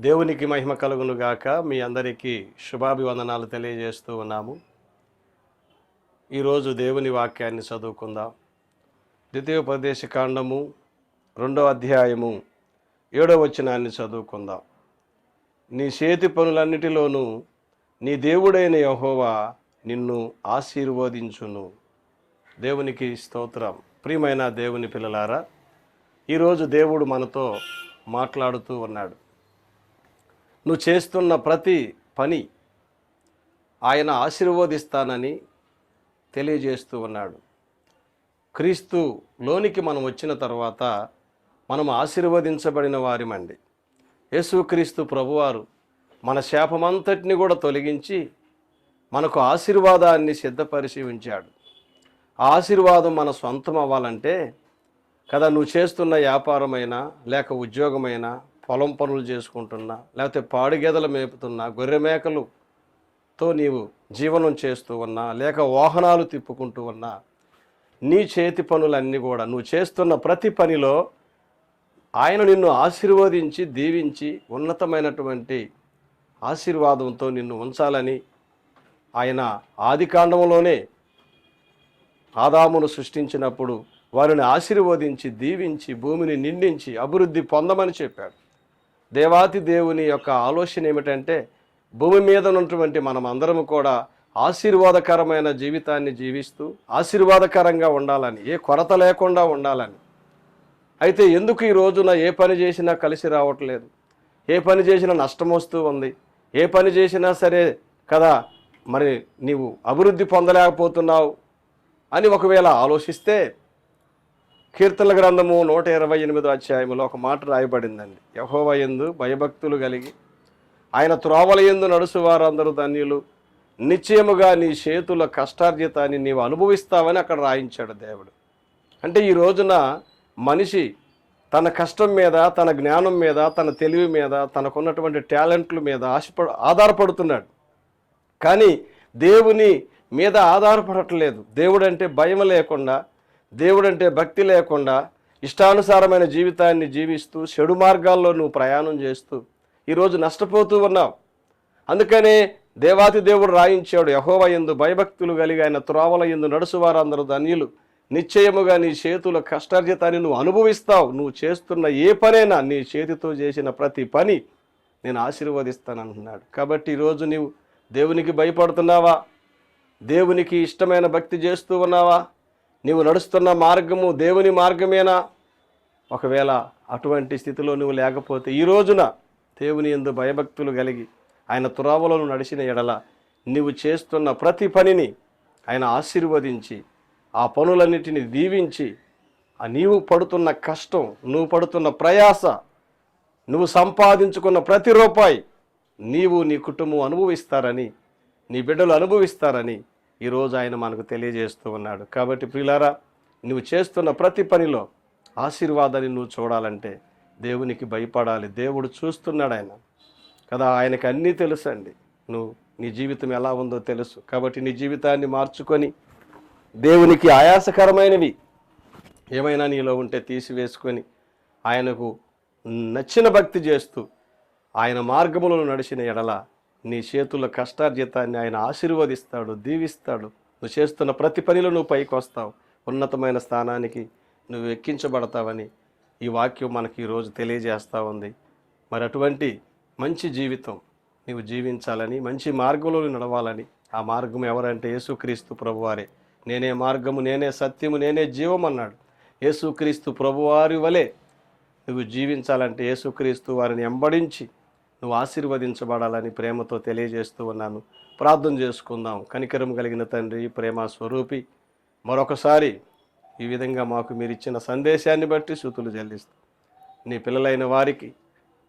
దేవునికి మహిమ కలుగునుగాక మీ అందరికీ శుభాభివందనాలు తెలియజేస్తూ ఉన్నాము. ఈరోజు దేవుని వాక్యాన్ని చదువుకుందాం. ద్వితీయోపదేశ కాండము రెండో అధ్యాయము ఏడో వచనాన్ని చదువుకుందాం. నీ చేతి పనులన్నిటిలోనూ నీ దేవుడైన యహోవా నిన్ను ఆశీర్వదించును. దేవునికి స్తోత్రం. ప్రియమైన దేవుని పిల్లలారా ఈరోజు దేవుడు మనతో మాట్లాడుతూ ఉన్నాడు. నువ్వు చేస్తున్న ప్రతి పని ఆయన ఆశీర్వదిస్తానని తెలియజేస్తూ ఉన్నాడు. క్రీస్తు లోనికి మనం వచ్చిన తర్వాత మనం ఆశీర్వదించబడిన వారిమండి. యేసుక్రీస్తు ప్రభువారు మన శాపమంతటిని కూడా తొలగించి మనకు ఆశీర్వాదాన్ని సిద్ధపరిచి ఉంచాడు ఆ ఆశీర్వాదం మన సొంతం అవ్వాలంటే కదా నువ్వు చేస్తున్న వ్యాపారమైనా లేక ఉద్యోగమైనా పొలం పనులు చేసుకుంటున్నా లేకపోతే పాడి గేదెలు మేపుతున్నా గొర్రె మేకలుతో నీవు జీవనం చేస్తూ ఉన్నా లేక వాహనాలు తిప్పుకుంటూ ఉన్నా నీ చేతి పనులన్నీ కూడా నువ్వు చేస్తున్న ప్రతి పనిలో ఆయన నిన్ను ఆశీర్వదించి దీవించి ఉన్నతమైనటువంటి ఆశీర్వాదంతో నిన్ను ఉంచాలని ఆయన ఆది కాండంలోనే ఆదామును సృష్టించినప్పుడు వారిని ఆశీర్వదించి దీవించి భూమిని నిండించి అభివృద్ధి పొందమని చెప్పాడు. దేవాతి దేవుని యొక్క ఆలోచన ఏమిటంటే భూమి మీద ఉన్నటువంటి మనం అందరం కూడా ఆశీర్వాదకరమైన జీవితాన్ని జీవిస్తూ ఆశీర్వాదకరంగా ఉండాలని ఏ కొరత లేకుండా ఉండాలని. అయితే ఎందుకు ఈ రోజున ఏ పని చేసినా కలిసి రావట్లేదు? ఏ పని చేసినా నష్టం వస్తూ ఉంది. ఏ పని చేసినా సరే కదా మరి నీవు అభివృద్ధి పొందలేకపోతున్నావు అని ఒకవేళ ఆలోచిస్తే కీర్తన గ్రంథము నూట ఇరవై ఎనిమిదో అధ్యాయములో ఒక మాట రాయబడిందండి. యహోవ యందు భయభక్తులు కలిగి ఆయన త్రోవల యందు నడుసు వారందరూ ధన్యులు. నిశ్చయముగా నీ చేతుల కష్టార్జితాన్ని నీవు అనుభవిస్తావని అక్కడ రాయించాడు దేవుడు. అంటే ఈ రోజున మనిషి తన కష్టం మీద తన జ్ఞానం మీద తన తెలివి మీద తనకున్నటువంటి టాలెంట్ల మీద ఆశపడు ఆధారపడుతున్నాడు. కానీ దేవుని మీద ఆధారపడట్లేదు. దేవుడంటే భయం లేకుండా దేవుడంటే భక్తి లేకుండా ఇష్టానుసారమైన జీవితాన్ని జీవిస్తూ చెడు మార్గాల్లో నువ్వు ప్రయాణం చేస్తూ ఈరోజు నష్టపోతూ ఉన్నావు. అందుకనే దేవాతి దేవుడు రాయించాడు యహోవ ఎందు భయభక్తులు కలిగి ఆయన త్రోవల ఎందు నడుచువారందరూ ధన్యులు. నిశ్చయముగా నీ చేతుల కష్టార్జితాన్ని నువ్వు అనుభవిస్తావు. నువ్వు చేస్తున్న ఏ పనైనా నీ చేతితో చేసిన ప్రతి పని నేను ఆశీర్వదిస్తాను అంటున్నాడు కాబట్టి ఈరోజు నీవు దేవునికి భయపడుతున్నావా? దేవునికి ఇష్టమైన భక్తి చేస్తూ ఉన్నావా? నీవు నడుస్తున్న మార్గము దేవుని మార్గమేనా? ఒకవేళ అటువంటి స్థితిలో నువ్వు లేకపోతే ఈ రోజున దేవుని ఎందు భయభక్తులు కలిగి ఆయన తురావలను నడిచిన ఎడల నీవు చేస్తున్న ప్రతి పనిని ఆయన ఆశీర్వదించి ఆ పనులన్నిటిని దీవించి ఆ నీవు పడుతున్న కష్టం నువ్వు పడుతున్న ప్రయాస నువ్వు సంపాదించుకున్న ప్రతి రూపాయి నీవు నీ కుటుంబం అనుభవిస్తారని నీ బిడ్డలు అనుభవిస్తారని ఈరోజు ఆయన మనకు తెలియజేస్తూ ఉన్నాడు. కాబట్టి ప్రిలారా నువ్వు చేస్తున్న ప్రతి పనిలో ఆశీర్వాదాన్ని నువ్వు చూడాలంటే దేవునికి భయపడాలి. దేవుడు చూస్తున్నాడు ఆయన. కదా ఆయనకు అన్నీ తెలుసండి. నువ్వు నీ జీవితం ఎలా ఉందో తెలుసు. కాబట్టి నీ జీవితాన్ని మార్చుకొని దేవునికి ఆయాసకరమైనవి ఏమైనా నీలో ఉంటే తీసివేసుకొని ఆయనకు నచ్చిన భక్తి చేస్తూ ఆయన మార్గములను నడిచిన ఎడల నీ చేతుల కష్టార్జితాన్ని ఆయన ఆశీర్వదిస్తాడు దీవిస్తాడు. నువ్వు చేస్తున్న ప్రతి పనిలో నువ్వు పైకి వస్తావు. ఉన్నతమైన స్థానానికి నువ్వు ఎక్కించబడతావని ఈ వాక్యం మనకి ఈరోజు తెలియజేస్తూ ఉంది. మరి అటువంటి మంచి జీవితం నీవు జీవించాలని మంచి మార్గంలో నడవాలని ఆ మార్గం ఎవరంటే యేసుక్రీస్తు ప్రభువారే. నేనే మార్గము నేనే సత్యము నేనే జీవం అన్నాడు. యేసుక్రీస్తు ప్రభువారి వలె నువ్వు జీవించాలంటే యేసుక్రీస్తు వారిని ఎంబడించి నువ్వు ఆశీర్వదించబడాలని ప్రేమతో తెలియజేస్తూ ఉన్నాను. ప్రార్థన చేసుకుందాం. కనికరం కలిగిన తండ్రి ప్రేమ స్వరూపి మరొకసారి ఈ విధంగా మాకు మీరు ఇచ్చిన సందేశాన్ని బట్టి స్థుతులు చెల్లిస్తాం నీ పిల్లలైన వారికి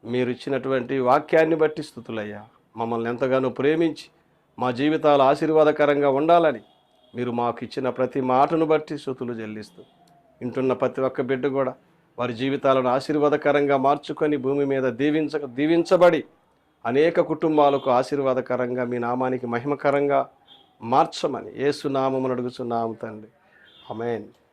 మీరు ఇచ్చినటువంటి వాక్యాన్ని బట్టి స్థుతులయ్యా. మమ్మల్ని ఎంతగానో ప్రేమించి మా జీవితాలు ఆశీర్వాదకరంగా ఉండాలని మీరు మాకు ఇచ్చిన ప్రతి మాటను బట్టి స్థుతులు చెల్లిస్తూ వింటున్న ప్రతి ఒక్క బిడ్డ కూడా వారి జీవితాలను ఆశీర్వాదకరంగా మార్చుకొని భూమి మీద దీవించ దీవించబడి అనేక కుటుంబాలకు ఆశీర్వాదకరంగా మీ నామానికి మహిమకరంగా మార్చమని ఏసునామమును అడుగుచున్నాము తండ్రి. అమేన్